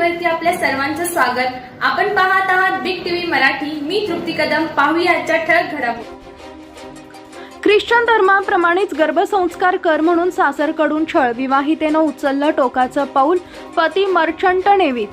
मराठीवरती आपल्या सर्वांचं स्वागत. आपण पाहत आहात बिग टीव्ही मराठी. मी तृप्ती कदम. पाहूया आजच्या ठळक घडामोडी. ख्रिश्चन धर्माप्रमाणेच गर्भसंस्कार कर म्हणून सासरकडून छळ. विवाहितेनं उचललं टोकाचं पाऊल पती मर्चंट नेवीत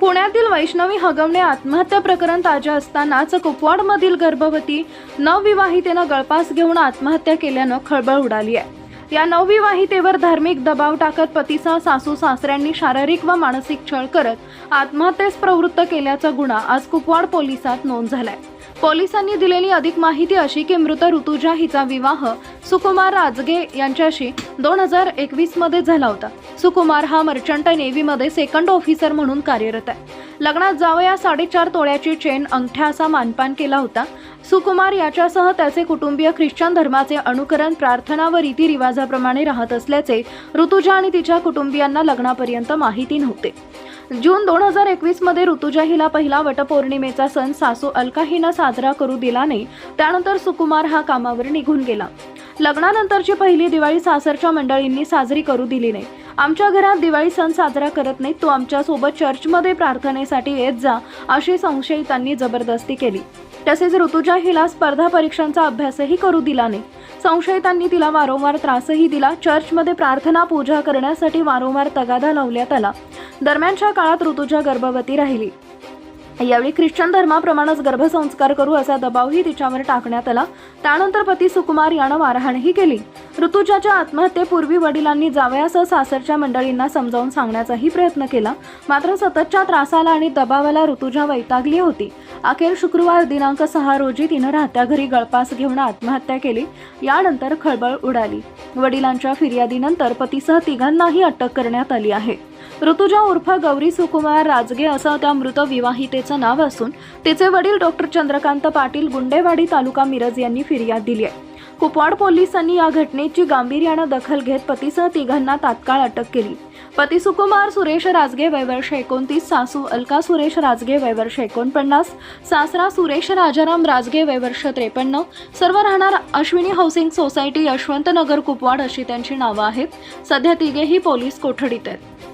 पुण्यातील वैष्णवी हगमने आत्महत्या प्रकरण ताजे असतानाच कुपवाडमधील गर्भवती नवविवाहितेनं गळपास घेऊन आत्महत्या केल्यानं खळबळ उडाली आहे. या नवविवाहितेवर धार्मिक दबाव टाकत पतीसह सासू सासऱ्यांनी शारीरिक व मानसिक छळ करत आत्महत्येस प्रवृत्त केल्याचा गुन्हा आज कुपवाड पोलिसात नोंद झालाय. पोलिसांनी दिलेली अधिक माहिती अशी की मृत ऋतुजा हिचा विवाह सुकुमार राजगे यांच्याशी दोन हजार एकवीसमध्ये झाला होता. सुकुमार हा मर्चंट नेव्हीमध्ये सेकंड ऑफिसर म्हणून कार्यरत आहे. लग्नात जावया साडेचार तोळ्याची चेन अंगठ्या असा मानपान केला होता. सुकुमार याच्यासह त्याचे कुटुंबीय ख्रिश्चन धर्माचे अनुकरण प्रार्थना व रीतिरिवाजाप्रमाणे राहत असल्याचे ऋतुजा आणि तिच्या कुटुंबियांना लग्नापर्यंत माहिती नव्हते. जून दोन हजार एकवीसमध्ये ऋतुजा हिला पहिला वटपौर्णिमेचा सण सासू अलका हिनं साजरा करू दिला नाही त्यानंतर सुकुमार हा कामावर निघून गेला. लग्नानंतरची पहिली दिवाळी सासरच्या मंडळींनी साजरी करू दिली नाही. आमच्या घरात दिवाळी सण साजरा करत नाही तू आमच्यासोबत चर्चमध्ये प्रार्थनेसाठी येत जा अशी संशयितांनी जबरदस्ती केली. तसेच ऋतुजा हिला स्पर्धा परीक्षांचा अभ्यासही करू दिला नाही. संशयितांनी तिला वारंवार त्रासही दिला. चर्चमध्ये प्रार्थना पूजा करण्यासाठी वारंवार तगादा लावण्यात आला दरम्यानच्या काळात ऋतुजा गर्भवती राहिली. यावेळी ख्रिश्चन धर्माप्रमाणेच गर्भसंस्कार करू असा दबावही तिच्यावर टाकण्यात आला. त्यानंतर पती सुकुमार यानं मारहाणही केली. ऋतुजाच्या आत्महत्येपूर्वी वडिलांनी जावयासह सासरच्या मंडळींना समजावून सांगण्याचाही प्रयत्न केला. मात्र सततच्या त्रासाला आणि दबावाला ऋतुजा वैतागली होती. अखेर शुक्रवार दिनांक सहा रोजी तिनं राहत्या घरी गळपास घेऊन आत्महत्या केली. यानंतर खळबळ उडाली. वडिलांच्या फिर्यादीनंतर पतीसह तिघांनाही अटक करण्यात आली आहे. ऋतुजा उर्फ गौरी सुकुमार राजगे असं त्या मृत विवाहितेचं नाव असून तिचे वडील डॉक्टर चंद्रकांत पाटील गुंडेवाडी तालुका मिरज यांनी फिर्याद दिली आहे. कुपवाड पोलिसांनी या घटनेची गांभीर्यानं दखल घेत पतीसह तिघांना तात्काळ अटक केली. पती सुकुमार सुरेश राजगे वयवर्ष एकोणतीस सासू अलका सुरेश राजगे वयवर्ष एकोणपन्नास सासरा सुरेश राजाराम राजगे वयवर्ष त्रेपन्न सर्व राहणार अश्विनी हाऊसिंग सोसायटी यशवंतनगर कुपवाड अशी त्यांची नावं आहेत. सध्या तिघेही पोलीस कोठडीत आहेत.